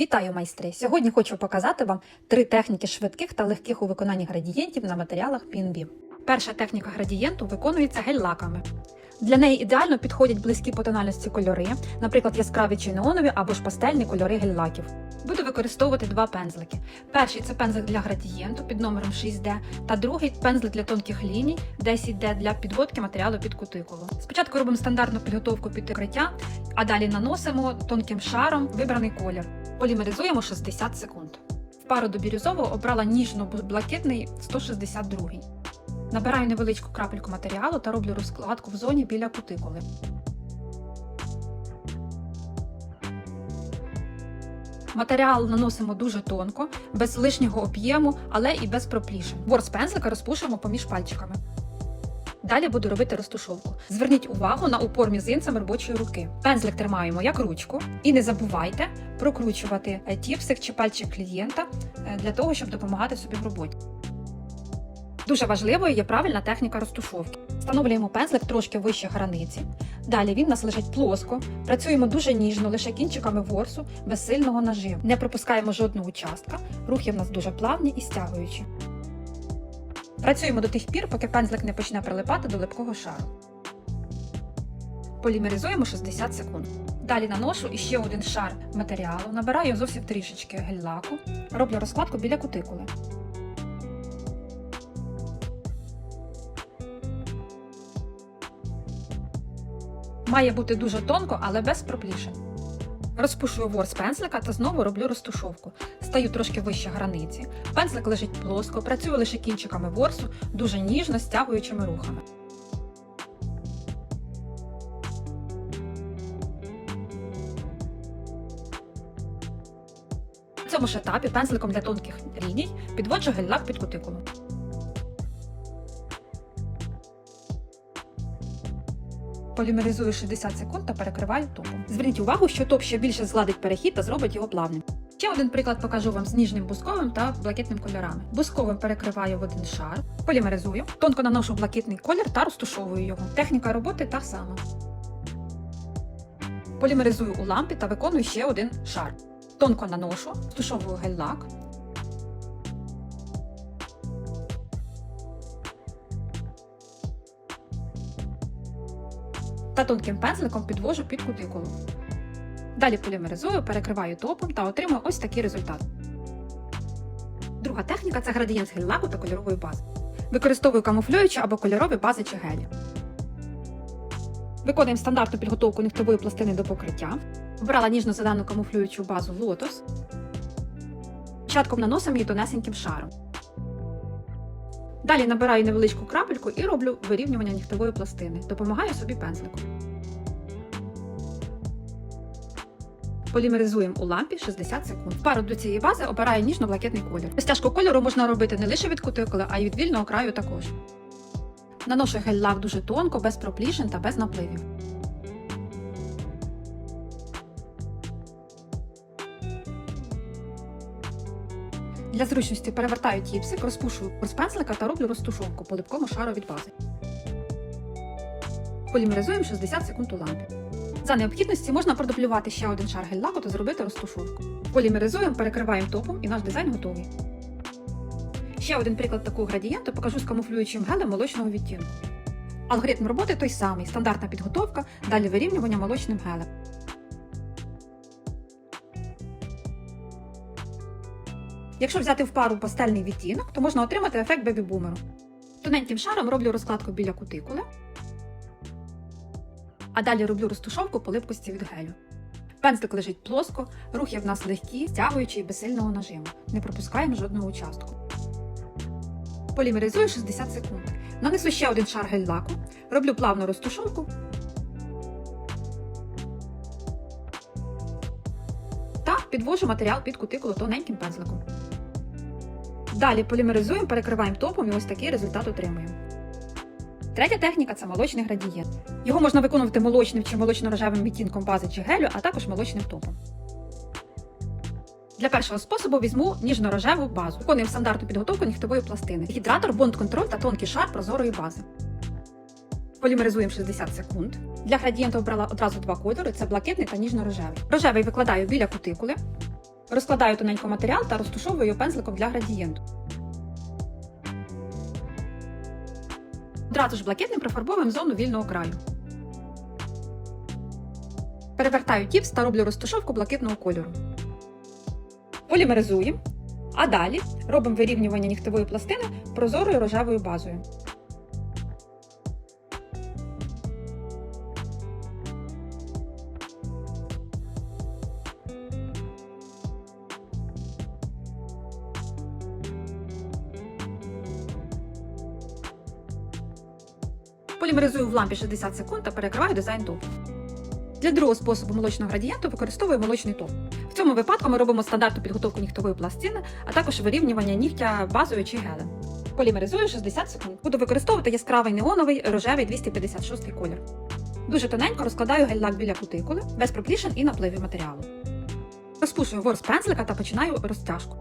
Вітаю майстри! Сьогодні хочу показати вам три техніки швидких та легких у виконанні градієнтів на матеріалах PNB. Перша техніка градієнту виконується гель-лаками. Для неї ідеально підходять близькі по тональності кольори, наприклад, яскраві чи неонові або ж пастельні кольори гель-лаків. Буду використовувати два пензлики. Перший це пензлик для градієнту під номером 6D, та другий пензлик для тонких ліній 10D для підводки матеріалу під кутикулу. Спочатку робимо стандартну підготовку під укриття, а далі наносимо тонким шаром вибраний колір. Полімеризуємо 60 секунд. В пару до бірюзового обрала ніжно-блакитний 162. Набираю невеличку крапельку матеріалу та роблю розкладку в зоні біля кутикули. Матеріал наносимо дуже тонко, без лишнього об'єму, але і без проплішин. Ворс пензлика розпушуємо поміж пальчиками. Далі буду робити розтушовку. Зверніть увагу на упор мізинцем робочої руки. Пензлик тримаємо як ручку, і не забувайте прокручувати е, тіпсик чи пальчик клієнта е, для того, щоб допомагати собі в роботі. Дуже важливою є правильна техніка розтушовки. Встановлюємо пензлик трошки вище границі. Далі він у нас лежить плоско. Працюємо дуже ніжно, лише кінчиками ворсу, без сильного нажиму. Не пропускаємо жодного участка. Рухи в нас дуже плавні і стягуючі. Працюємо до тих пір, поки пензлик не почне прилипати до липкого шару. Полімеризуємо 60 секунд. Далі наношу іще один шар матеріалу, набираю зовсім трішечки гель-лаку, роблю розкладку біля кутикули. Має бути дуже тонко, але без проплішень. Розпушую ворс пензлика та знову роблю розтушовку. Стаю трошки вище границі. Пензлик лежить плоско, працюю лише кінчиками ворсу, дуже ніжно стягуючими рухами. Цьому ж етапі пензликом для тонких ліній підводжу гель-лак під кутикулу. Полімеризую 60 секунд та перекриваю топом. Зверніть увагу, що топ ще більше згладить перехід та зробить його плавним. Ще один приклад покажу вам з ніжним бусковим та блакитним кольорами. Бусковим перекриваю в один шар, полімеризую, тонко наношу блакитний колір та розтушовую його. Техніка роботи та сама. Полімеризую у лампі та виконую ще один шар. Тонко наношу, стушовую гель-лак. Та тонким пензликом підвожу під кутикулу. Далі полімеризую, перекриваю топом та отримую ось такий результат. Друга техніка це градієнт з гель-лаку та кольорової бази. Використовую камуфлюючі або кольорові бази чи гелі. Виконуємо стандартну підготовку нігтової пластини до покриття. Обрала ніжно-зелену камуфлюючу базу Lotus. Початком наносимо її тонесеньким шаром. Далі набираю невеличку крапельку і роблю вирівнювання нігтевої пластини. Допомагаю собі пензликом. Полімеризуємо у лампі 60 секунд. Пару до цієї бази обираю ніжно-блакитний колір. Розтяжку кольору можна робити не лише від кутикули, а й від вільного краю також. Наношу гель-лак дуже тонко, без проплішин та без напливів. Для зручності перевертаю тіпсик, розпушую з пензлика та роблю розтушовку по липкому шару від бази. Полімеризуємо 60 секунд у лампі. За необхідності можна продублювати ще один шар гель-лаку та зробити розтушовку. Полімеризуємо, перекриваємо топом і наш дизайн готовий. Ще один приклад такого градієнту покажу з камуфлюючим гелем молочного відтінку. Алгоритм роботи той самий: стандартна підготовка, далі вирівнювання молочним гелем. Якщо взяти в пару пастельний відтінок, то можна отримати ефект бебі-бумеру. Тоненьким шаром роблю розкладку біля кутикули, а далі роблю розтушовку по липкості від гелю. Пензлик лежить плоско, рухи в нас легкі, стягуючі і без сильного нажиму. Не пропускаємо жодного участку. Полімеризую 60 секунд. Нанесу ще один шар гель-лаку, роблю плавну розтушовку та підвожу матеріал під кутикулу тоненьким пензликом. Далі полімеризуємо, перекриваємо топом і ось такий результат отримуємо. Третя техніка це молочний градієнт. Його можна виконувати молочним чи молочно-рожевим відтінком бази чи гелю, а також молочним топом. Для першого способу візьму ніжно-рожеву базу. Виконуємо стандартну підготовку нігтевої пластини. Гідратор, бонд-контроль та тонкий шар прозорої бази. Полімеризуємо 60 секунд. Для градієнту обрала одразу два кольори: це блакитний та ніжно-рожевий. Рожевий викладаю біля кутикули. Розкладаю тоненько матеріал та розтушовую пензликом для градієнту. Одразу ж блакитним профарбовуємо зону вільного краю. Перевертаю тіпс та роблю розтушовку блакитного кольору. Полімеризуємо. А далі робимо вирівнювання нігтевої пластини прозорою рожевою базою. Полімеризую в лампі 60 секунд та перекриваю дизайн топу. Для другого способу молочного градієнту використовую молочний топ. В цьому випадку ми робимо стандартну підготовку нігтової пластини, а також вирівнювання нігтя базою чи гелем. Полімеризую 60 секунд. Буду використовувати яскравий неоновий рожевий 256 колір. Дуже тоненько розкладаю гель-лак біля кутикули, без проплішин і напливів матеріалу. Розпушую ворс пензлика та починаю розтяжку.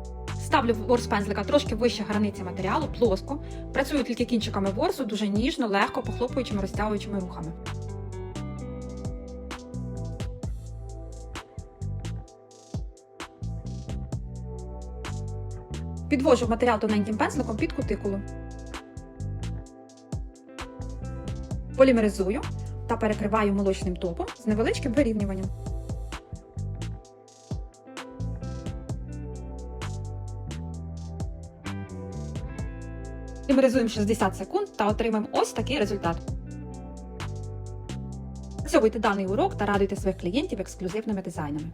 Ставлю ворс пензлика трошки вище границі матеріалу, плоско. Працюю тільки кінчиками ворсу, дуже ніжно, легко, похлопуючими розтягуючими рухами. Підвожу матеріал тоненьким пензликом під кутикулу. Полімеризую та перекриваю молочним топом з невеличким вирівнюванням. Полімеризуємо 60 секунд та отримаємо ось такий результат. Спробуйте даний урок та радуйте своїх клієнтів ексклюзивними дизайнами.